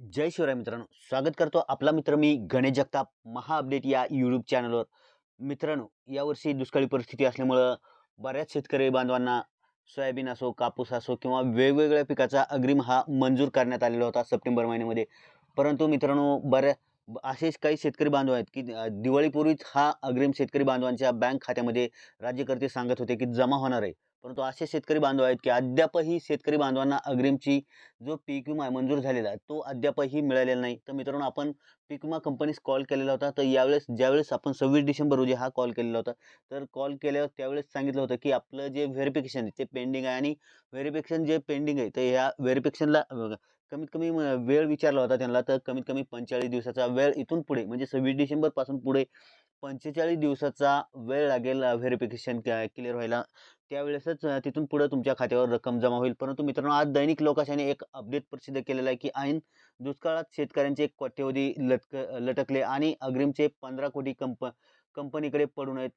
जय शिवराय मित्रांनो स्वागत करतो आपला मित्र मी गणेश जगताप महा अपडेट या यूट्यूब चॅनलवर मित्रांनो यावर्षी दुष्काळी परिस्थिती असल्यामुळं बऱ्याच शेतकरी बांधवांना सोयाबीन असो कापूस असो किंवा वेगवेगळ्या पिकाचा अग्रिम हा मंजूर करण्यात आलेला होता सप्टेंबर महिन्यामध्ये. परंतु मित्रांनो बऱ्या असेच काही शेतकरी बांधव आहेत की दिवाळीपूर्वीच हा अग्रिम शेतकरी बांधवांच्या बँक खात्यामध्ये राज्यकर्ते सांगत होते की जमा होणार आहे. परंतु असे शेतकरी बांधव आहेत की अद्यापही शेतकरी बांधवांना अग्रिमची जो पीक विमा मंजूर झालेला आहे तो अद्यापही मिळालेला नाही. तर मित्रांनो आपण पीक विमा कंपनीस कॉल केलेला होता. तर यावेळेस ज्यावेळेस आपण सव्वीस डिसेंबर रोजी हा कॉल केलेला होता तर कॉल केल्यावर त्यावेळेस सांगितलं होतं की आपलं जे व्हेरिफिकेशन आहे ते पेंडिंग आहे आणि व्हेरिफिकेशन जे पेंडिंग आहे तर ह्या व्हेरिफिकेशनला कमीत कमी म- वेळ विचारला होता त्यांना तर कमीत कमी पंचेचाळीस दिवसाचा वेळ इथून पुढे म्हणजे सव्वीस डिसेंबरपासून पुढे पंचेचाळीस दिवसाचा वेळ लागेल व्हेरिफिकेशन क्लिअर व्हायला. त्यावेळेसच तिथून पुढं तुमच्या खात्यावर रक्कम जमा होईल. परंतु मित्रांनो आज दैनिक लोकाशाने एक अपडेट प्रसिद्ध केलेला आहे की ऐन दुष्काळात शेतकऱ्यांचे कोट्यवधी लटक लटकले आणि अग्रिमचे पंधरा कोटी कंप कंपनीकडे पडून आहेत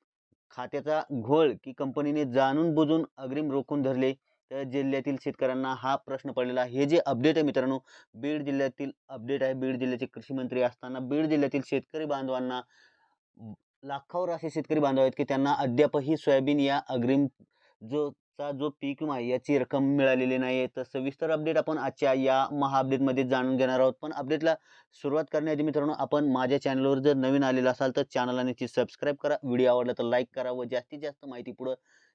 खात्याचा घोळ की कंपनीने जाणून बुजून अग्रिम रोखून धरले तर जिल्ह्यातील शेतकऱ्यांना हा प्रश्न पडलेला हे जे अपडेट आहे मित्रांनो बीड जिल्ह्यातील अपडेट आहे. बीड जिल्ह्याचे कृषी मंत्री असताना बीड जिल्ह्यातील शेतकरी बांधवांना लाखावर असे शेतकरी बांधव आहेत की त्यांना अद्यापही सोयाबीन या अग्रिम जो चा जो पीक विमा याची रक्कम मिळालेली नाही आहे. तर सविस्तर अपडेट आपण आजच्या या महा अपडेटमध्ये जाणून घेणार आहोत. पण अपडेटला सुरुवात करण्याआधी मित्रांनो आपण माझ्या चॅनलवर जर नवीन आलेला असाल तर चॅनलला नक्की सबस्क्राईब करा. व्हिडिओ आवडला तर लाईक करा व जास्तीत जास्त माहिती पुढं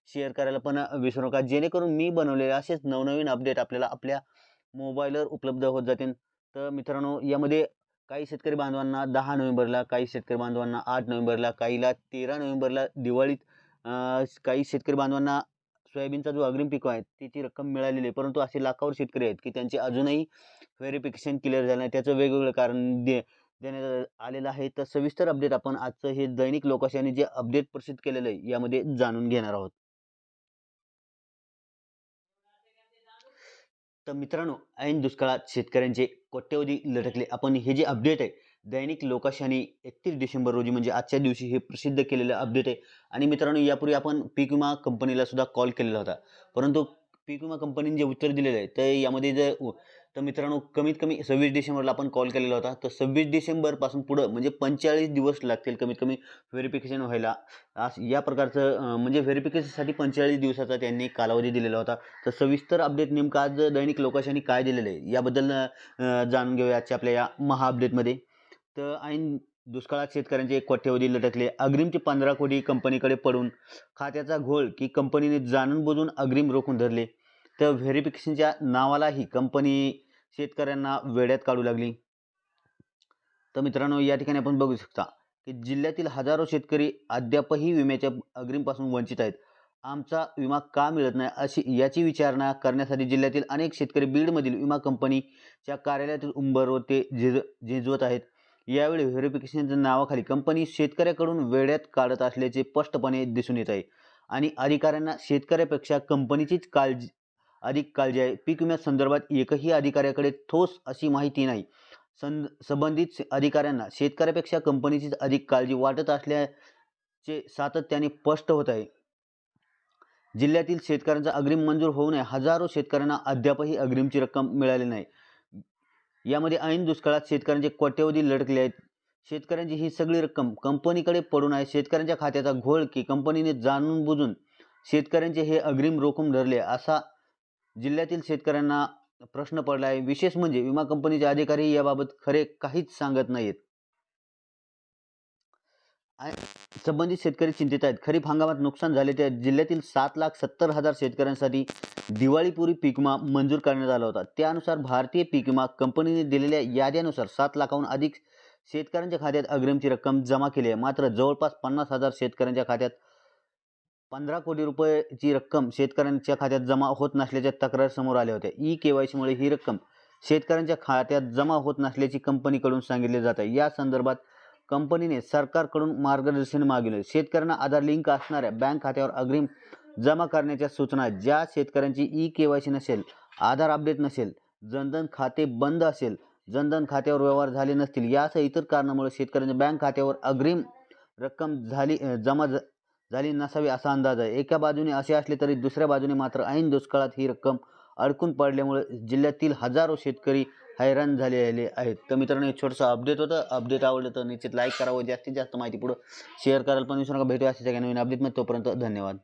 शेअर करायला पण विसरू नका. जेणेकरून मी बनवलेले असेच नवनवीन अपडेट आपल्याला आपल्या मोबाईलवर उपलब्ध होत जातील. तर मित्रांनो यामध्ये काही शेतकरी बांधवांना दहा नोव्हेंबरला काही शेतकरी बांधवांना आठ नोव्हेंबरला काहीला तेरा नोव्हेंबरला दिवाळीत काही शेतकरी बांधवांना सोयाबीनचा जो अग्रिम पीक आहे त्याची रक्कम मिळालेली आहे. परंतु असे लाखावर शेतकरी आहेत की त्यांचे अजूनही व्हेरिफिकेशन क्लिअर झालं नाही. त्याचं वेगवेगळं कारण दे देण्यात आलेलं आहे. तर सविस्तर अपडेट आपण आजचं हे दैनिक लोकाशाने जे अपडेट प्रसिद्ध केलेलं आहे यामध्ये जाणून घेणार आहोत. तर मित्रांनो ऐन दुष्काळात शेतकऱ्यांचे कोट्यवधी लटकले. आपण हे जे अपडेट आहे दैनिक लोकाशाने एकतीस डिसेंबर रोजी म्हणजे आजच्या दिवशी हे प्रसिद्ध केलेलं अपडेट आहे. आणि मित्रांनो यापूर्वी आपण पीक विमा कंपनीला सुद्धा कॉल केलेला होता. परंतु पीक विमा कंपनीने जे उत्तर दिलेलं आहे तर यामध्ये जर तर मित्रांनो कमीत कमी सव्वीस डिसेंबरला आपण कॉल केलेला होता. तर सव्वीस डिसेंबरपासून पुढं म्हणजे पंचेचाळीस दिवस लागतील कमीत कमी व्हेरिफिकेशन व्हायला. आज या प्रकारचं म्हणजे व्हेरिफिकेशनसाठी पंचेचाळीस दिवसाचा त्यांनी कालावधी दिलेला होता. तर सविस्तर अपडेट नेमकं आज दैनिक लोकाशांनी काय दिलेलं आहे याबद्दल जाणून घेऊया आजच्या आपल्या या महा अपडेटमध्ये तर ऐन दुष्काळात शेतकऱ्यांचे कोट्यवधी लटकले. अग्रिमचे पंधरा कोटी कंपनीकडे पडून खात्याचा घोळ की कंपनीने जाणून बुजून अग्रिम रोखून धरले. तर व्हेरिफिकेशनच्या नावालाही कंपनी शेतकऱ्यांना वेड्यात काढू लागली. तर मित्रांनो या ठिकाणी आपण बघू शकता की जिल्ह्यातील हजारो शेतकरी अद्यापही विम्याच्या अग्रिमपासून वंचित आहेत. आमचा विमा का मिळत नाही अशी याची विचारणा करण्यासाठी जिल्ह्यातील अनेक शेतकरी बीडमधील विमा कंपनीच्या कार्यालयातील उंबरवर ते झिज झिजवत आहेत. यावेळी व्हेरिफिकेशनच्या नावाखाली कंपनी शेतकऱ्याकडून वेड्यात काढत असल्याचे स्पष्टपणे दिसून येत आहे. आणि अधिकाऱ्यांना शेतकऱ्यापेक्षा कंपनीचीच काळजी अधिक काळजी आहे. पीक विम्यासंदर्भात एकही अधिकाऱ्याकडे ठोस अशी माहिती नाही. सं संबंधित अधिकाऱ्यांना शेतकऱ्यापेक्षा कंपनीचीच अधिक काळजी वाटत असल्याचे सातत्याने स्पष्ट होत आहे. जिल्ह्यातील शेतकऱ्यांचा अग्रिम मंजूर होऊ नये. हजारो शेतकऱ्यांना अद्यापही अग्रिमची रक्कम मिळाली नाही. यामध्ये ऐन दुष्काळात शेतकऱ्यांचे कोट्यवधी लढकले आहेत. शेतकऱ्यांची ही सगळी रक्कम कंपनीकडे पडून आहे. शेतकऱ्यांच्या खात्याचा घोळ की कंपनीने जाणून बुजून शेतकऱ्यांचे हे अग्रिम रोखून धरले असा जिल्ह्यातील शेतकऱ्यांना प्रश्न पडला आहे. विशेष म्हणजे विमा कंपनीचे अधिकारी याबाबत खरे काहीच सांगत नाहीत. संबंधित शेतकरी चिंतित आहेत. खरीप हंगामात नुकसान झाले त्या जिल्ह्यातील सात लाख सत्तर हजार शेतकऱ्यांसाठी दिवाळीपूर्वी पीक विमा मंजूर करण्यात आला होता. त्यानुसार भारतीय पीक विमा कंपनीने दिलेल्या याद्यानुसार सात लाखाहून अधिक शेतकऱ्यांच्या खात्यात अग्रिमची रक्कम जमा केली आहे. मात्र जवळपास पन्नास हजार शेतकऱ्यांच्या खात्यात पंधरा कोटी रुपयाची रक्कम शेतकऱ्यांच्या खात्यात जमा होत नसल्याच्या तक्रार समोर आल्या होत्या. ई के वाय सीमुळे ही रक्कम शेतकऱ्यांच्या खात्यात जमा होत नसल्याची कंपनीकडून सांगितले जात आहे. या संदर्भात कंपनीने सरकारकडून मार्गदर्शन मागवले शेतकऱ्यांना आधार लिंक असणाऱ्या बँक खात्यावर अग्रिम जमा करण्याच्या सूचना आहेत. ज्या शेतकऱ्यांची ई के वाय सी नसेल आधार अपडेट नसेल जनधन खाते बंद असेल जनधन खात्यावर व्यवहार झाले नसतील यासह इतर कारणामुळे शेतकऱ्यांच्या बँक खात्यावर अग्रिम रक्कम झाली जमा झाली नसावी असा अंदाज आहे एका बाजूने असे असले तरी दुसऱ्या बाजूने मात्र ऐन दुष्काळात ही रक्कम अडकून पडल्यामुळे जिल्ह्यातील हजारो शेतकरी हैराण झालेले आहेत. तर मित्रांनो एक छोटंसं अपडेट होतं. अपडेट आवडलं तर निश्चित लाईक करावं जास्तीत जास्त माहिती पुढं शेअर करायला पण विसरू नका. भेटूया अशा सगळ्या नवीन अपडेटमध्ये तोपर्यंत धन्यवाद.